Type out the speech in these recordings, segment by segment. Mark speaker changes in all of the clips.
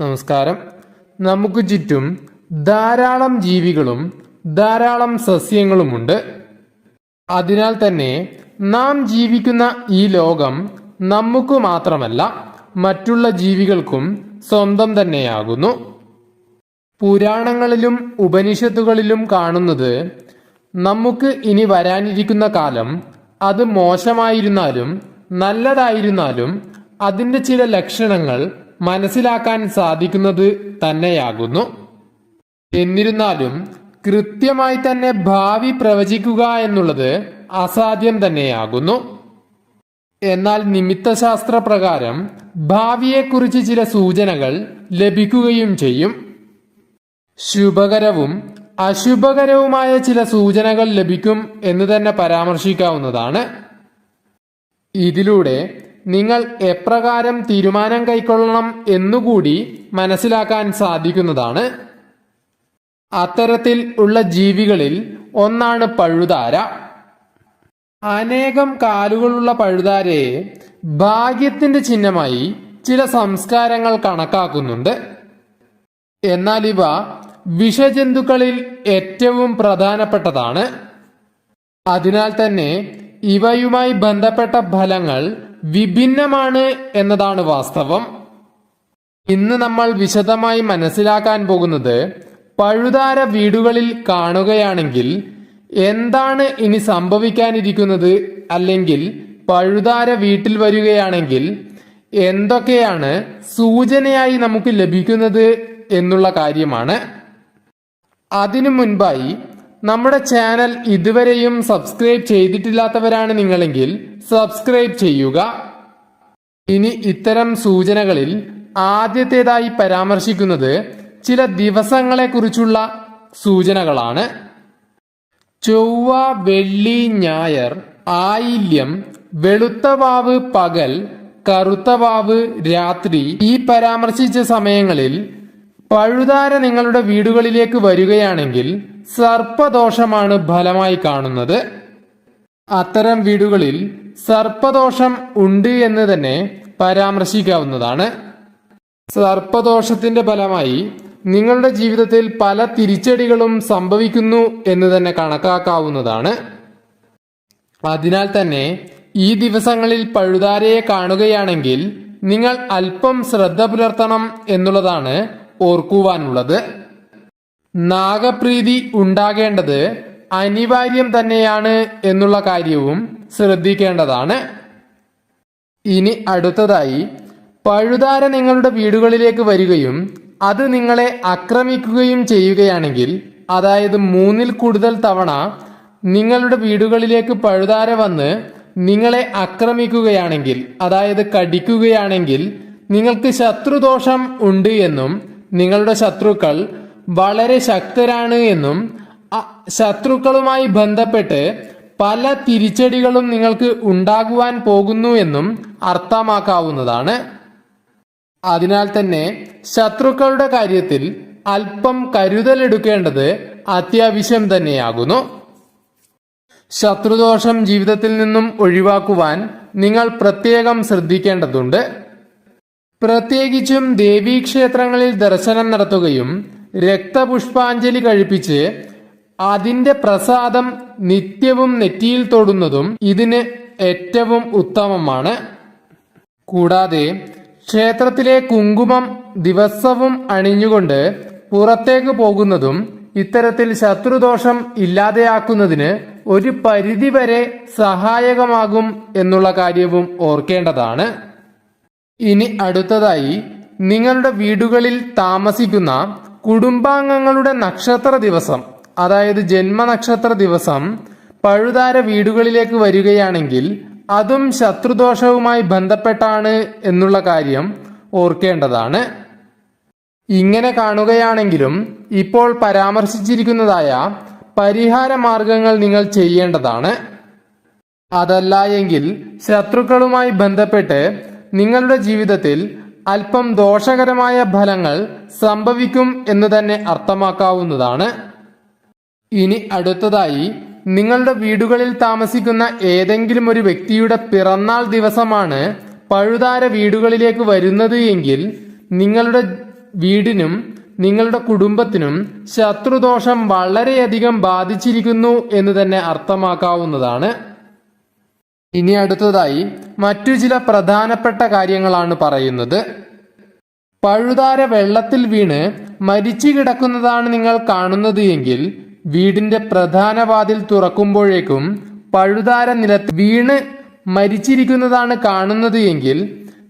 Speaker 1: നമസ്കാരം. നമുക്ക് ചുറ്റും ധാരാളം ജീവികളും ധാരാളം സസ്യങ്ങളുമുണ്ട്. അതിനാൽ തന്നെ നാം ജീവിക്കുന്ന ഈ ലോകം നമുക്ക് മാത്രമല്ല മറ്റുള്ള ജീവികൾക്കും സ്വന്തം തന്നെയാകുന്നു. പുരാണങ്ങളിലും ഉപനിഷത്തുകളിലും കാണുന്നത് നമുക്ക് ഇനി വരാനിരിക്കുന്ന കാലം അത് മോശമായിരുന്നാലും നല്ലതായിരുന്നാലും അതിന്റെ ചില ലക്ഷണങ്ങൾ മനസ്സിലാക്കാൻ സാധിക്കുന്നത് തന്നെയാകുന്നു. എന്നിരുന്നാലും കൃത്യമായി തന്നെ ഭാവി പ്രവചിക്കുക എന്നുള്ളത് അസാധ്യം തന്നെയാകുന്നു. എന്നാൽ നിമിത്തശാസ്ത്ര പ്രകാരം ഭാവിയെക്കുറിച്ച് ചില സൂചനകൾ ലഭിക്കുകയും ചെയ്യും. ശുഭകരവും അശുഭകരവുമായ ചില സൂചനകൾ ലഭിക്കും എന്ന് തന്നെ പരാമർശിക്കാവുന്നതാണ്. ഇതിലൂടെ നിങ്ങൾ എപ്രകാരം തീരുമാനം കൈക്കൊള്ളണം എന്നുകൂടി മനസ്സിലാക്കാൻ സാധിക്കുന്നതാണ്. അത്തരത്തിൽ ഉള്ള ജീവികളിൽ ഒന്നാണ് പഴുതാര. അനേകം കാലുകളുള്ള പഴുതാരയെ ഭാഗ്യത്തിന്റെ ചിഹ്നമായി ചില സംസ്കാരങ്ങൾ കണക്കാക്കുന്നുണ്ട്. എന്നാൽ ഇവ വിഷജന്തുക്കളിൽ ഏറ്റവും പ്രധാനപ്പെട്ടതാണ്. അതിനാൽ തന്നെ ഇവയുമായി ബന്ധപ്പെട്ട ഫലങ്ങൾ വിഭിന്നമാണ് എന്നതാണ് വാസ്തവം. ഇന്ന് നമ്മൾ വിശദമായി മനസ്സിലാക്കാൻ പോകുന്നത് പഴുതാര വീടുകളിൽ കാണുകയാണെങ്കിൽ എന്താണ് ഇനി സംഭവിക്കാനിരിക്കുന്നത്? അല്ലെങ്കിൽ പഴുതാര വീട്ടിൽ വരികയാണെങ്കിൽ എന്തൊക്കെയാണ് സൂചനയായി നമുക്ക് ലഭിക്കുന്നത് എന്നുള്ള കാര്യമാണ്. അതിനു മുൻപായി നമ്മുടെ ചാനൽ ഇതുവരെയും സബ്സ്ക്രൈബ് ചെയ്തിട്ടില്ലാത്തവരാണ് നിങ്ങളെങ്കിൽ സബ്സ്ക്രൈബ് ചെയ്യുക. ഇനി ഇത്തരം സൂചനകളിൽ ആദ്യത്തേതായി പരാമർശിക്കുന്നത് ചില ദിവസങ്ങളെക്കുറിച്ചുള്ള സൂചനകളാണ്. ചൊവ്വ വെള്ളി ഞായർ ആയില്യം വെളുത്തവാവ് പകൽ കറുത്തവാവ് രാത്രി ഈ പരാമർശിച്ച സമയങ്ങളിൽ പഴുതാര നിങ്ങളുടെ വീടുകളിലേക്ക് വരികയാണെങ്കിൽ സർപ്പദോഷമാണ് ഫലമായി കാണുന്നത്. അത്തരം വീടുകളിൽ സർപ്പദോഷം ഉണ്ട് എന്ന് തന്നെ പരാമർശിക്കാവുന്നതാണ്. സർപ്പദോഷത്തിന്റെ ഫലമായി നിങ്ങളുടെ ജീവിതത്തിൽ പല തിരിച്ചടികളും സംഭവിക്കുന്നു എന്ന് തന്നെ കണക്കാക്കാവുന്നതാണ്. അതിനാൽ തന്നെ ഈ ദിവസങ്ങളിൽ പഴുതാരയെ കാണുകയാണെങ്കിൽ നിങ്ങൾ അല്പം ശ്രദ്ധ പുലർത്തണം എന്നുള്ളതാണ് ഓർക്കുവാനുള്ളത്. നാഗപ്രീതി ഉണ്ടാകേണ്ടത് അനിവാര്യം തന്നെയാണ് എന്നുള്ള കാര്യവും ശ്രദ്ധിക്കേണ്ടതാണ്. ഇനി അടുത്തതായി പഴുതാര നിങ്ങളുടെ വീടുകളിലേക്ക് വരികയും അത് നിങ്ങളെ ആക്രമിക്കുകയും ചെയ്യുകയാണെങ്കിൽ അതായത് മൂന്നിൽ കൂടുതൽ തവണ നിങ്ങളുടെ വീടുകളിലേക്ക് പഴുതാര വന്ന് നിങ്ങളെ ആക്രമിക്കുകയാണെങ്കിൽ അതായത് കടിക്കുകയാണെങ്കിൽ നിങ്ങൾക്ക് ശത്രുദോഷം ഉണ്ട് എന്നും നിങ്ങളുടെ ശത്രുക്കൾ വളരെ ശക്തരാണ് എന്നും ശത്രുക്കളുമായി ബന്ധപ്പെട്ട് പല തിരിച്ചടികളും നിങ്ങൾക്ക് ഉണ്ടാകുവാൻ പോകുന്നു എന്നും അർത്ഥമാക്കാവുന്നതാണ്. അതിനാൽ തന്നെ ശത്രുക്കളുടെ കാര്യത്തിൽ അല്പം കരുതലെടുക്കേണ്ടത് അത്യാവശ്യം തന്നെയാകുന്നു. ശത്രുദോഷം ജീവിതത്തിൽ നിന്നും ഒഴിവാക്കുവാൻ നിങ്ങൾ പ്രത്യേകം ശ്രദ്ധിക്കേണ്ടതുണ്ട്. പ്രത്യേകിച്ചും ദേവീക്ഷേത്രങ്ങളിൽ ദർശനം നടത്തുകയും രക്തപുഷ്പാഞ്ജലി കഴിപ്പിച്ച് അതിന്റെ പ്രസാദം നിത്യവും നെറ്റിയിൽ തൊടുന്നതും ഇതിന് ഏറ്റവും ഉത്തമമാണ്. കൂടാതെ ക്ഷേത്രത്തിലെ കുങ്കുമം ദിവസവും അണിഞ്ഞുകൊണ്ട് പുറത്തേക്ക് പോകുന്നതും ഇത്തരത്തിൽ ശത്രുദോഷം ഇല്ലാതെയാക്കുന്നതിന് ഒരു പരിധിവരെ സഹായകമാകും എന്നുള്ള കാര്യവും ഓർക്കേണ്ടതാണ്. ഇനി അടുത്തതായി നിങ്ങളുടെ വീടുകളിൽ താമസിക്കുന്ന കുടുംബാംഗങ്ങളുടെ നക്ഷത്ര ദിവസം അതായത് ജന്മനക്ഷത്ര ദിവസം പഴുതാര വീടുകളിലേക്ക് വരികയാണെങ്കിൽ അതും ശത്രുദോഷവുമായി ബന്ധപ്പെട്ടാണ് എന്നുള്ള കാര്യം ഓർക്കേണ്ടതാണ്. ഇങ്ങനെ കാണുകയാണെങ്കിലും ഇപ്പോൾ പരാമർശിച്ചിരിക്കുന്നതായ പരിഹാര മാർഗങ്ങൾ നിങ്ങൾ ചെയ്യേണ്ടതാണ്. അതല്ല എങ്കിൽ ശത്രുക്കളുമായി ബന്ധപ്പെട്ട് നിങ്ങളുടെ ജീവിതത്തിൽ അല്പം ദോഷകരമായ ഫലങ്ങൾ സംഭവിക്കും എന്ന് തന്നെ അർത്ഥമാക്കാവുന്നതാണ്. ഇനി അടുത്തതായി നിങ്ങളുടെ വീടുകളിൽ താമസിക്കുന്ന ഏതെങ്കിലും ഒരു വ്യക്തിയുടെ പിറന്നാൾ ദിവസമാണ് പഴുതാര വീടുകളിലേക്ക് വരുന്നത് എങ്കിൽ നിങ്ങളുടെ വീടിനും നിങ്ങളുടെ കുടുംബത്തിനും ശത്രുദോഷം വളരെയധികം ബാധിച്ചിരിക്കുന്നു എന്ന് തന്നെ അർത്ഥമാക്കാവുന്നതാണ്. ഇനി അടുത്തതായി മറ്റു ചില പ്രധാനപ്പെട്ട കാര്യങ്ങളാണ് പറയുന്നത്. പഴുതാര വെള്ളത്തിൽ വീണ് മരിച്ചു കിടക്കുന്നതാണ് നിങ്ങൾ കാണുന്നത് എങ്കിൽ വീടിന്റെ പ്രധാന വാതിൽ തുറക്കുമ്പോഴേക്കും പഴുതാര നിലത്ത് വീണ് മരിച്ചിരിക്കുന്നതാണ് കാണുന്നത് എങ്കിൽ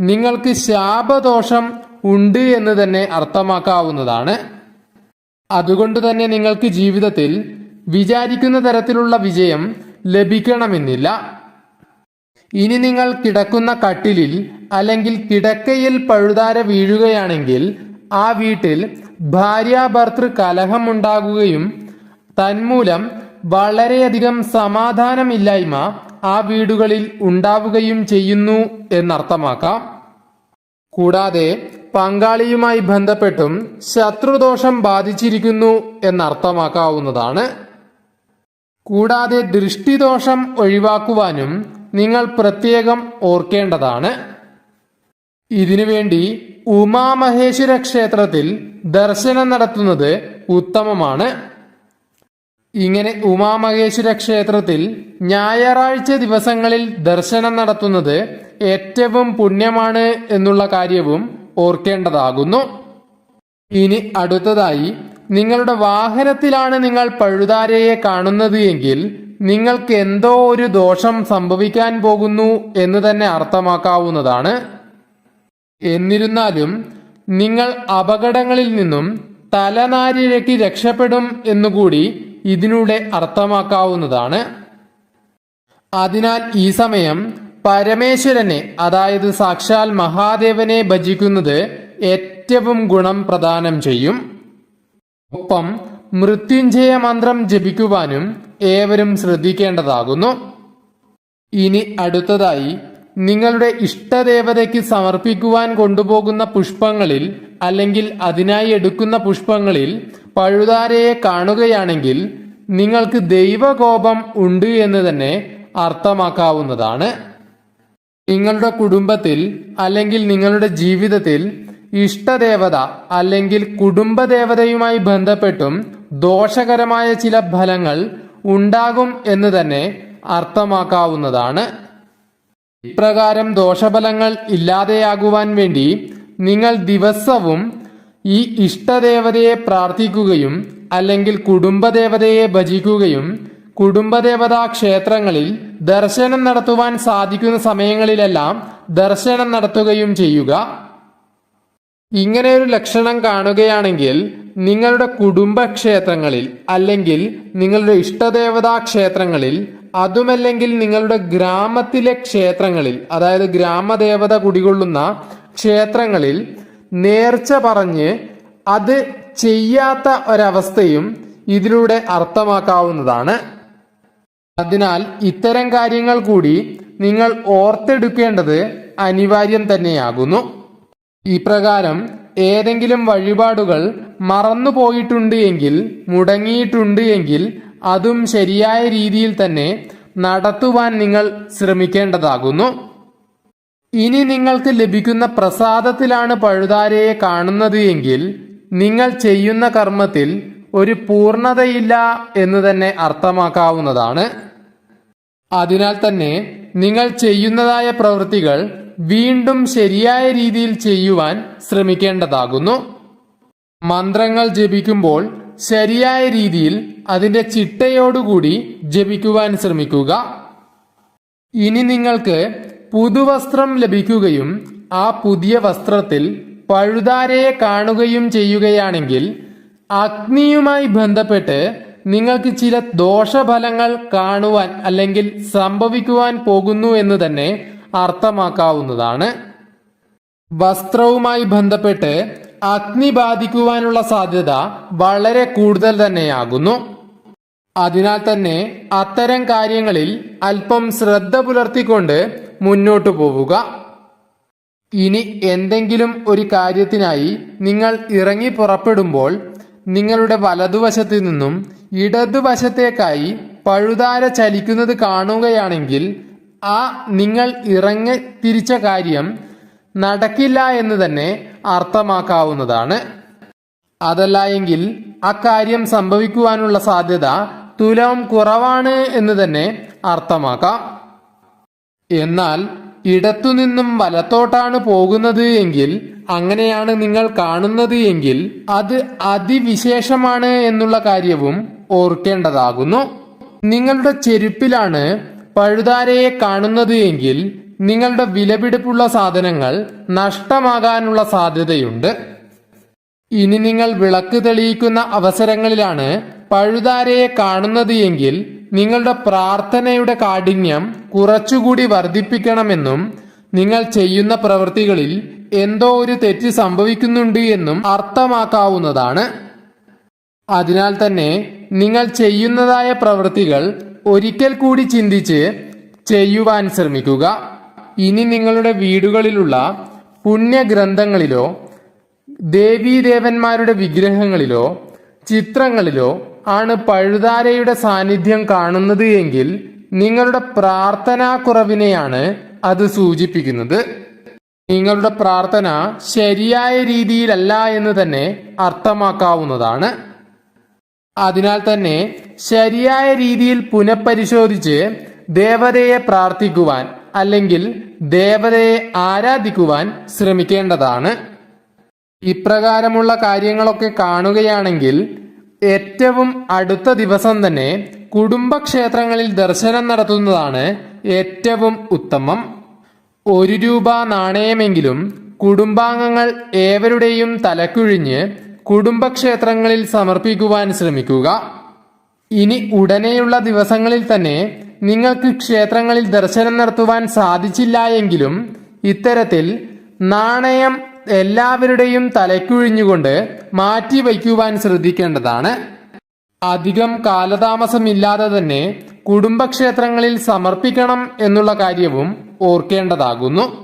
Speaker 1: നിങ്ങൾക്ക് ശാപദോഷം ഉണ്ട് എന്ന് തന്നെ അർത്ഥമാക്കാവുന്നതാണ്. അതുകൊണ്ട് തന്നെ നിങ്ങൾക്ക് ജീവിതത്തിൽ വിചാരിക്കുന്ന തരത്തിലുള്ള വിജയം ലഭിക്കണമെന്നില്ല. ഇനി നിങ്ങൾ കിടക്കുന്ന കട്ടിലിൽ അല്ലെങ്കിൽ കിടക്കയിൽ പഴുതാര വീഴുകയാണെങ്കിൽ ആ വീട്ടിൽ ഭാര്യാഭർത്തൃ കലഹമുണ്ടാകുകയും തന്മൂലം വളരെയധികം സമാധാനമില്ലായ്മ ആ വീടുകളിൽ ഉണ്ടാവുകയും ചെയ്യുന്നു എന്നർത്ഥമാക്കാം. കൂടാതെ പങ്കാളിയുമായി ബന്ധപ്പെട്ടും ശത്രുദോഷം ബാധിച്ചിരിക്കുന്നു എന്നർത്ഥമാക്കാവുന്നതാണ്. കൂടാതെ ദൃഷ്ടിദോഷം ഒഴിവാക്കുവാനും നിങ്ങൾ പ്രത്യേകം ഓർക്കേണ്ടതാണ്. ഇതിനുവേണ്ടി ഉമാമഹേശ്വര ക്ഷേത്രത്തിൽ ദർശനം നടത്തുന്നത് ഉത്തമമാണ്. ഇങ്ങനെ ഉമാമഹേശ്വര ക്ഷേത്രത്തിൽ ഞായറാഴ്ച ദിവസങ്ങളിൽ ദർശനം നടത്തുന്നത് ഏറ്റവും പുണ്യമാണ് എന്നുള്ള കാര്യവും ഓർക്കേണ്ടതാകുന്നു. ഇനി അടുത്തതായി നിങ്ങളുടെ വാഹനത്തിലാണ് നിങ്ങൾ പഴുതാരയെ കാണുന്നത് എങ്കിൽ നിങ്ങൾക്ക് എന്തോ ഒരു ദോഷം സംഭവിക്കാൻ പോകുന്നു എന്ന് തന്നെ അർത്ഥമാക്കാവുന്നതാണ്. എന്നിരുന്നാലും നിങ്ങൾ അപകടങ്ങളിൽ നിന്നും തലനാരിഴയ്ക്ക് രക്ഷപ്പെടും എന്നുകൂടി ഇതിലൂടെ അർത്ഥമാക്കാവുന്നതാണ്. അതിനാൽ ഈ സമയം പരമേശ്വരനെ അതായത് സാക്ഷാൽ മഹാദേവനെ ഭജിക്കുന്നത് ഏറ്റവും ഗുണം പ്രദാനം ചെയ്യും. ഒപ്പം മൃത്യുഞ്ജയ മന്ത്രം ജപിക്കുവാനും ഏവരും ശ്രദ്ധിക്കേണ്ടതാകുന്നു. ഇനി അടുത്തതായി നിങ്ങളുടെ ഇഷ്ടദേവതയ്ക്ക് സമർപ്പിക്കുവാൻ കൊണ്ടുപോകുന്ന പുഷ്പങ്ങളിൽ അല്ലെങ്കിൽ അതിനായി എടുക്കുന്ന പുഷ്പങ്ങളിൽ പഴുതാരയെ കാണുകയാണെങ്കിൽ നിങ്ങൾക്ക് ദൈവകോപം ഉണ്ട് എന്ന് തന്നെ അർത്ഥമാക്കാവുന്നതാണ്. നിങ്ങളുടെ കുടുംബത്തിൽ അല്ലെങ്കിൽ നിങ്ങളുടെ ജീവിതത്തിൽ ഇഷ്ടദേവത അല്ലെങ്കിൽ കുടുംബദേവതയുമായി ബന്ധപ്പെട്ടും ദോഷകരമായ ചില ഫലങ്ങൾ ഉണ്ടാകും എന്ന് തന്നെ അർത്ഥമാക്കാവുന്നതാണ്. ഇപ്രകാരം ദോഷഫലങ്ങൾ ഇല്ലാതെയാകുവാൻ വേണ്ടി നിങ്ങൾ ദിവസവും ഈ ഇഷ്ടദേവതയെ പ്രാർത്ഥിക്കുകയും അല്ലെങ്കിൽ കുടുംബദേവതയെ ഭജിക്കുകയും കുടുംബദേവതാ ക്ഷേത്രങ്ങളിൽ ദർശനം നടത്തുവാൻ സാധിക്കുന്ന സമയങ്ങളിലെല്ലാം ദർശനം നടത്തുകയും ചെയ്യുക. ഇങ്ങനെ ഒരു ലക്ഷണം കാണുകയാണെങ്കിൽ നിങ്ങളുടെ കുടുംബക്ഷേത്രങ്ങളിൽ അല്ലെങ്കിൽ നിങ്ങളുടെ ഇഷ്ടദേവതാ ക്ഷേത്രങ്ങളിൽ അതുമല്ലെങ്കിൽ നിങ്ങളുടെ ഗ്രാമത്തിലെ ക്ഷേത്രങ്ങളിൽ അതായത് ഗ്രാമദേവത കുടികൊള്ളുന്ന ക്ഷേത്രങ്ങളിൽ നേർച്ച പറഞ്ഞ് അത് ചെയ്യാത്ത ഒരവസ്ഥയും ഇതിലൂടെ അർത്ഥമാക്കാവുന്നതാണ്. അതിനാൽ ഇത്തരം കാര്യങ്ങൾ കൂടി നിങ്ങൾ ഓർത്തെടുക്കേണ്ടത് അനിവാര്യം തന്നെയാകുന്നു. ഇപ്രകാരം ഏതെങ്കിലും വഴിപാടുകൾ മറന്നുപോയിട്ടുണ്ട് എങ്കിൽ മുടങ്ങിയിട്ടുണ്ട് എങ്കിൽ അതും ശരിയായ രീതിയിൽ തന്നെ നടത്തുവാൻ നിങ്ങൾ ശ്രമിക്കേണ്ടതാകുന്നു. ഇനി നിങ്ങൾക്ക് ലഭിക്കുന്ന പ്രസാദത്തിലാണ് പഴുതാരയെ കാണുന്നത് എങ്കിൽ നിങ്ങൾ ചെയ്യുന്ന കർമ്മത്തിൽ ഒരു പൂർണതയില്ല എന്ന് തന്നെ അർത്ഥമാക്കാവുന്നതാണ്. അതിനാൽ തന്നെ നിങ്ങൾ ചെയ്യുന്നതായ പ്രവൃത്തികൾ വീണ്ടും ശരിയായ രീതിയിൽ ചെയ്യുവാൻ ശ്രമിക്കേണ്ടതാകുന്നു. മന്ത്രങ്ങൾ ജപിക്കുമ്പോൾ ശരിയായ രീതിയിൽ അതിന്റെ ചിട്ടയോടുകൂടി ജപിക്കുവാൻ ശ്രമിക്കുക. ഇനി നിങ്ങൾക്ക് പുതുവസ്ത്രം ലഭിക്കുകയും ആ പുതിയ വസ്ത്രത്തിൽ പഴുതാരയെ കാണുകയും ചെയ്യുകയാണെങ്കിൽ അഗ്നിയുമായി ബന്ധപ്പെട്ട് നിങ്ങൾക്ക് ചില ദോഷഫലങ്ങൾ കാണുവാൻ അല്ലെങ്കിൽ സംഭവിക്കുവാൻ പോകുന്നു എന്ന് തന്നെ അർത്ഥമാക്കാവുന്നതാണ്. വസ്ത്രവുമായി ബന്ധപ്പെട്ട് അഗ്നി ബാധിക്കുവാനുള്ള സാധ്യത വളരെ കൂടുതൽ തന്നെയാകുന്നു. അതിനാൽ തന്നെ അത്തരം കാര്യങ്ങളിൽ അല്പം ശ്രദ്ധ പുലർത്തിക്കൊണ്ട് മുന്നോട്ടു പോവുക. ഇനി എന്തെങ്കിലും ഒരു കാര്യത്തിനായി നിങ്ങൾ ഇറങ്ങി പുറപ്പെടുമ്പോൾ നിങ്ങളുടെ വലതുവശത്ത് നിന്നും ഇടതുവശത്തേക്കായി പഴുതാര ചലിക്കുന്നത് കാണുകയാണെങ്കിൽ ആ നിങ്ങൾ ഇറങ്ങി തിരിച്ച കാര്യം നടക്കില്ല എന്ന് തന്നെ അർത്ഥമാക്കാവുന്നതാണ്. അതല്ല എങ്കിൽ അക്കാര്യം സംഭവിക്കുവാനുള്ള സാധ്യത തുലം കുറവാണ് എന്ന് തന്നെ അർത്ഥമാക്കാം. എന്നാൽ ഇടത്തുനിന്നും വലത്തോട്ടാണ് പോകുന്നത് എങ്കിൽ അങ്ങനെയാണ് നിങ്ങൾ കാണുന്നത് എങ്കിൽ അത് അതിവിശേഷമാണ് എന്നുള്ള കാര്യവും ഓർക്കേണ്ടതാകുന്നു. നിങ്ങളുടെ ചെരുപ്പിലാണ് പഴുതാരയെ കാണുന്നത് എങ്കിൽ നിങ്ങളുടെ വിലപിടിപ്പുള്ള സാധനങ്ങൾ നഷ്ടമാകാനുള്ള സാധ്യതയുണ്ട്. ഇനി നിങ്ങൾ വിളക്ക് തെളിയിക്കുന്ന അവസരങ്ങളിലാണ് പഴുതാരയെ കാണുന്നത് എങ്കിൽ നിങ്ങളുടെ പ്രാർത്ഥനയുടെ കാഠിന്യം കുറച്ചുകൂടി വർദ്ധിപ്പിക്കണമെന്നും നിങ്ങൾ ചെയ്യുന്ന പ്രവൃത്തികളിൽ എന്തോ ഒരു തെറ്റ് സംഭവിക്കുന്നുണ്ട് എന്നും അർത്ഥമാക്കാവുന്നതാണ്. അതിനാൽ തന്നെ നിങ്ങൾ ചെയ്യുന്നതായ പ്രവൃത്തികൾ ഒരിക്കൽ കൂടി ചിന്തിച്ച് ചെയ്യുവാൻ ശ്രമിക്കുക. ഇനി നിങ്ങളുടെ വീടുകളിലുള്ള പുണ്യഗ്രന്ഥങ്ങളിലോ ദേവീദേവന്മാരുടെ വിഗ്രഹങ്ങളിലോ ചിത്രങ്ങളിലോ ആണ് പഴുതാരയുടെ സാന്നിധ്യം കാണുന്നത് എങ്കിൽ നിങ്ങളുടെ പ്രാർത്ഥനാക്കുറവിനെയാണ് അത് സൂചിപ്പിക്കുന്നത്. നിങ്ങളുടെ പ്രാർത്ഥന ശരിയായ രീതിയിലല്ല എന്ന് തന്നെ അർത്ഥമാക്കാവുന്നതാണ്. അതിനാൽ തന്നെ ശരിയായ രീതിയിൽ പുനഃപരിശോധിച്ച് ദേവതയെ പ്രാർത്ഥിക്കുവാൻ അല്ലെങ്കിൽ ദേവതയെ ആരാധിക്കുവാൻ ശ്രമിക്കേണ്ടതാണ്. ഇപ്രകാരമുള്ള കാര്യങ്ങളൊക്കെ കാണുകയാണെങ്കിൽ ഏറ്റവും അടുത്ത ദിവസം തന്നെ കുടുംബക്ഷേത്രങ്ങളിൽ ദർശനം നടത്തുന്നതാണ് ഏറ്റവും ഉത്തമം. ഒരു രൂപ നാണയമെങ്കിലും കുടുംബാംഗങ്ങൾ ഏവരുടെയും തലക്കുഴിഞ്ഞ് കുടുംബക്ഷേത്രങ്ങളിൽ സമർപ്പിക്കുവാൻ ശ്രമിക്കുക. ഇനി ഉടനെയുള്ള ദിവസങ്ങളിൽ തന്നെ നിങ്ങൾക്ക് ക്ഷേത്രങ്ങളിൽ ദർശനം നടത്തുവാൻ സാധിച്ചില്ല എങ്കിലും ഇത്തരത്തിൽ നാണയം എല്ലാവരുടെയും തലക്കുഴിഞ്ഞുകൊണ്ട് മാറ്റി വയ്ക്കുവാൻ ശ്രദ്ധിക്കേണ്ടതാണ്. അധികം കാലതാമസമില്ലാതെ തന്നെ കുടുംബക്ഷേത്രങ്ങളിൽ സമർപ്പിക്കണം എന്നുള്ള കാര്യവും ഓർക്കേണ്ടതാകുന്നു.